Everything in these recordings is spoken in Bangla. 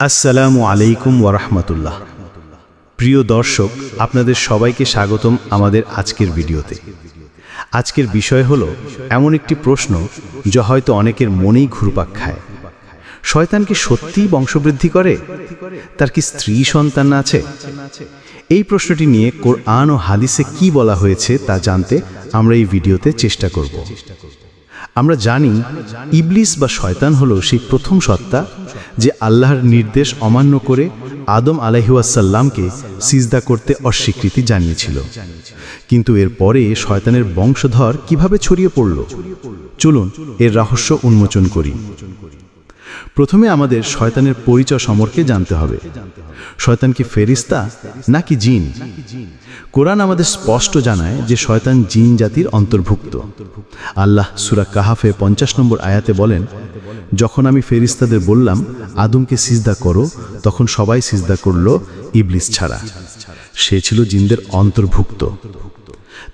আসসালামু আলাইকুম ওরহমতুল্লাহ প্রিয় দর্শক, আপনাদের সবাইকে স্বাগতম আমাদের আজকের ভিডিওতে। আজকের বিষয় হল এমন একটি প্রশ্ন যা হয়তো অনেকের মনেই ঘুরপাক খায়। শয়তান কি সত্যিই বংশবৃদ্ধি করে? তার কি স্ত্রী সন্তান আছে? এই প্রশ্নটি নিয়ে কোরআন ও হাদিসে কি বলা হয়েছে তা জানতে আমরা এই ভিডিওতে চেষ্টা করব। আমরা জানি ইবলিস বা শয়তান হল সেই প্রথম সত্তা যে আল্লাহর নির্দেশ অমান্য করে আদম আলাহিউসাল্লামকে সিজদা করতে অস্বীকৃতি জানিয়েছিল। কিন্তু এর পরে শয়তানের বংশধর কীভাবে ছড়িয়ে পড়ল? চলুন এর রহস্য উন্মোচন করি। প্রথমে আমাদের শয়তানের পরিচয় সম্পর্কে জানতে হবে। শয়তান কি ফেরিস্তা নাকি জিন? কোরআন আমাদের স্পষ্ট জানায় যে শয়তান জিন জাতির অন্তর্ভুক্ত। আল্লাহ সুরা কাহাফে পঞ্চাশ নম্বর আয়াতে বলেন, যখন আমি ফেরিস্তাদের বললাম, আদমকে সিজদা করো, তখন সবাই সিজদা করল ইবলিস ছাড়া। সে ছিল জিনদের অন্তর্ভুক্ত।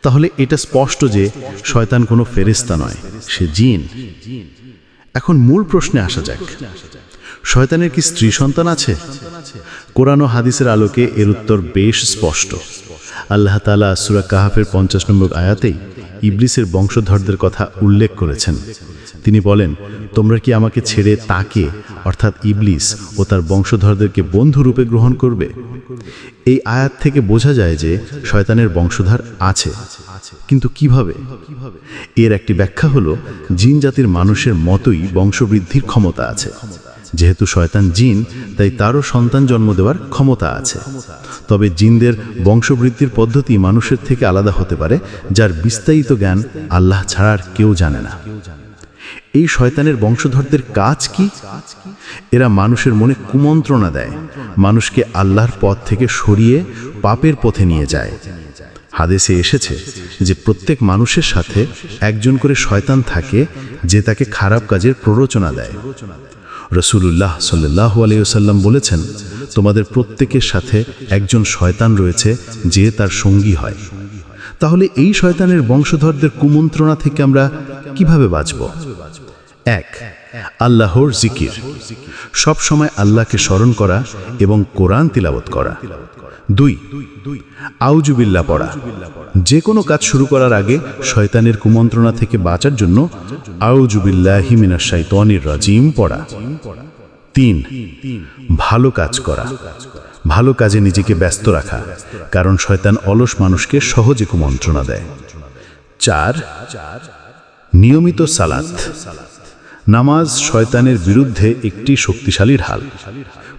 তাহলে এটা স্পষ্ট যে শয়তান কোনো ফেরিস্তা নয়, সে জিন। এখন মূল প্রশ্নে আসা যাক। শয়তানের কি স্ত্রী সন্তান আছে? কোরআন ও হাদিসের আলোকে এর উত্তর বেশ স্পষ্ট। আল্লাহ তালা সুরা কাহাফের পঞ্চাশ নম্বর আয়াতেই ইবলিসের বংশধরদের কথা উল্লেখ করেছেন। তিনি বলেন তোমরা কি আমাকে ছেড়ে তাকে, অর্থাৎ ইবলিস, ও তার বংশধরদেরকে বন্ধুরূপে গ্রহণ করবে? এই আয়াত থেকে বোঝা যায় যে শয়তানের বংশধর আছে। কিন্তু কীভাবে? এর একটি ব্যাখ্যা হলো, জিন জাতির মানুষের মতোই বংশবৃদ্ধির ক্ষমতা আছে। যেহেতু শয়তান জিন, তাই তারও সন্তান জন্ম দেওয়ার ক্ষমতা আছে। তবে জিনদের বংশবৃদ্ধির পদ্ধতি মানুষের থেকে আলাদা হতে পারে, যার বিস্তারিত জ্ঞান আল্লাহ ছাড়া আর কেউ জানে না। এই শয়তানের বংশধরদের কাজ কি? এরা মানুষের মনে কুমন্ত্রণা দেয়, মানুষকে আল্লাহর পথ থেকে সরিয়ে পাপের পথে নিয়ে যায়। হাদেসে এসেছে যে প্রত্যেক মানুষের সাথে একজন করে শয়তান থাকে যে তাকে খারাপ কাজের প্ররোচনা দেয়। রসুল্লাহ সাল্লাহ আলাইসাল্লাম বলেছেন, তোমাদের প্রত্যেকের সাথে একজন শয়তান রয়েছে যে তার সঙ্গী হয়। তাহলে এই শয়তানের বংশধরদের কুমন্ত্রণা থেকে আমরা কীভাবে বাঁচব? এক, আল্লাহর জিকির। সব সময় আল্লাহকে স্মরণ করা এবং কোরআন তিলাবত করা। দুই আউজুবিল্লা পড়া। যে কোনো কাজ শুরু করার আগে শয়তানের কুমন্ত্রণা থেকে বাঁচার জন্য আউজুবিল্লাহ হিমিনা শাইতনির রাজিম পড়া। তিন, ভালো কাজ করা। ভালো কাজে নিজেকে ব্যস্ত রাখা, কারণ শয়তান অলস মানুষকে সহজে কুমন্ত্রণা দেয়। চার, নিয়মিত সালাত। নামাজ শয়তানের বিরুদ্ধে একটি শক্তিশালী ঢাল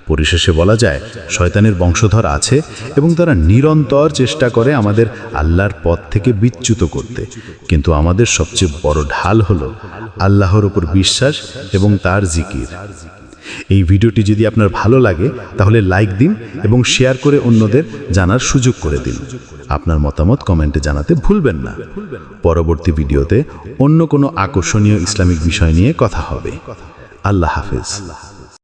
পরিশেষে বলা যায়, শয়তানের বংশধর আছে এবং তারা নিরন্তর চেষ্টা করে আমাদের আল্লাহর পথ থেকে বিচ্যুত করতে। কিন্তু আমাদের সবচেয়ে বড় ঢাল হল আল্লাহর ওপর বিশ্বাস এবং তার জিকির। এই ভিডিওটি যদি আপনার ভালো লাগে, তাহলে লাইক দিন এবং শেয়ার করে অন্যদের জানার সুযোগ করে দিন। আপনার মতামত কমেন্টে জানাতে ভুলবেন না। পরবর্তী ভিডিওতে অন্য কোনো আকর্ষণীয় ইসলামিক বিষয় নিয়ে কথা হবে। আল্লাহ হাফেজ।